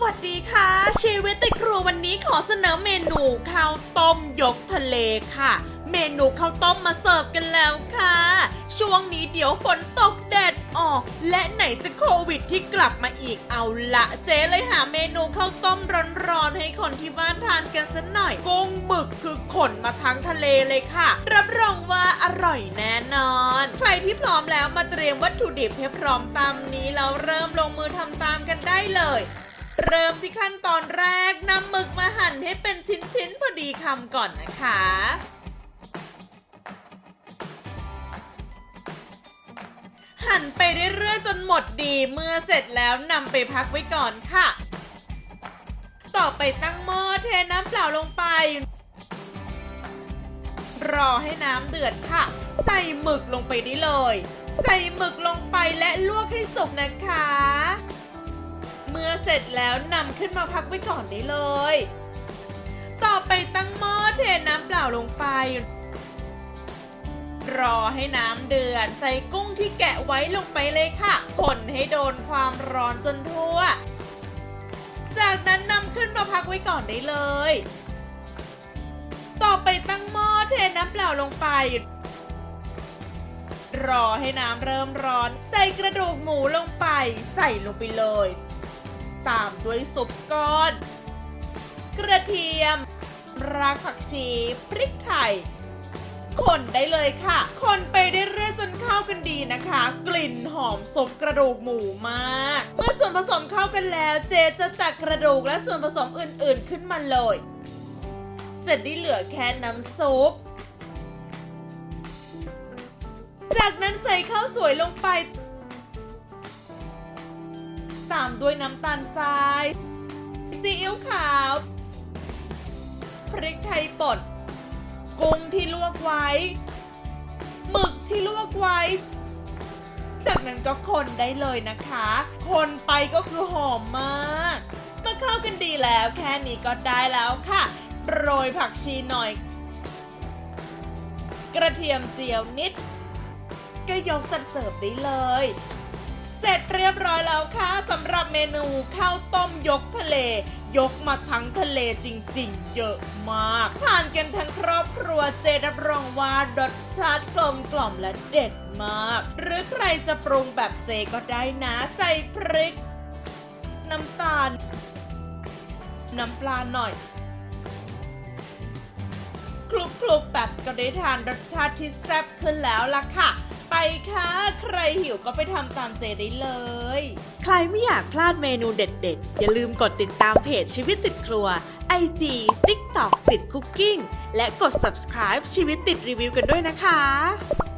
วัสดีค่ะ ชีวิตติดครัววันนี้ขอเสนอเมนูข้าวต้มยกทะเลค่ะ เมนูข้าวต้มมาเสิร์ฟกันแล้วค่ะ ช่วงนี้เดี๋ยวฝนตกแดดออก และไหนจะโควิดที่กลับมาอีกเอาละเจ๊เลยหาเมนูข้าวต้มร้อนๆให้คนที่บ้านทานกันสักหน่อยกุ้งหมึกคือขนมาทั้งทะเลเลยค่ะ รับรองว่าอร่อยแน่นอน ใครที่พร้อมแล้วมาเตรียมวัตถุดิบให้พร้อมตามนี้แล้วเริ่มลงมือทำตามกันได้เลย เริ่มที่ขั้นตอนแรกนำหมึกมาหั่นให้เป็นชิ้นๆพอดีคำก่อนนะคะหั่นไปเรื่อยๆจนหมดดีเมื่อเสร็จแล้วนำไปพักไว้ก่อนค่ะ ต่อไปตั้งหม้อเทน้ำเปล่าลงไป รอให้น้ำเดือดค่ะ ใส่หมึกลงไปได้เลย ใส่หมึกลงไปและลวกให้สุกนะคะ เมื่อเสร็จแล้วนำขึ้นมาพักไว้ก่อนได้เลย ต่อไปตั้งหม้อเทน้ำเปล่าลงไป รอให้น้ำเดือดใส่กุ้งที่แกะไว้ลงไปเลยค่ะ คนให้โดนความร้อนจนทั่ว จากนั้นนำขึ้นมาพักไว้ก่อนได้เลย ต่อไปตั้งหม้อเทน้ำเปล่าลงไปรอให้น้ำเริ่มร้อน ใส่กระดูกหมูลงไป ใส่ลงไปเลย ตามด้วยซุปก้อน กระเทียม รากผักชี พริกไทยคนได้เลยค่ะ คนไปได้เรื่อยจนเข้ากันดีนะคะ กลิ่นหอมซุปกระดูกหมูมาก เมื่อส่วนผสมเข้ากันแล้วเจจะตักกระดูกและส่วนผสมอื่นๆขึ้นมาเลย จะได้เหลือแค่น้ำซุป จากนั้นใส่ข้าวสวยลงไป ตามด้วยน้ำตาลทราย ซีอิ๊วขาว พริกไทยป่น กุ้งที่ลวกไว้ หมึกที่ลวกไว้ จากนั้นก็คนได้เลยนะคะ คนไปก็คือหอมมากมื่อเข้ากันดีแล้วแค่นี้ก็ได้แล้วค่ะ โรยผักชีหน่อย กระเทียมเจียวนิด ก็ยกจัดเสิร์ฟได้เลย เสร็จเรียบร้อยแล้วค่ะสำหรับเมนูข้าวต้มยกทะเล ยกมาทั้งทะเลจริงๆ เยอะมากทานกันทั้งครอบครัวเจรับรองว่ารสชาติกลมกล่อมและเด็ดมาก หรือใครจะปรุงแบบเจก็ได้นะ ใส่พริก น้ำตาล น้ำปลาหน่อยคลุกๆแบบก็ได้ทานรสชาติที่แซ่บขึ้นแล้วล่ะค่ะ ค่ะ ใครหิวก็ไปทำตามเจได้เลย ใครไม่อยากพลาดเมนูเด็ดๆ อย่าลืมกดติดตามเพจชีวิตติดครัว IG TikTok ติดคุกกิ้งและกด subscribe ชีวิตติดรีวิวกันด้วยนะคะ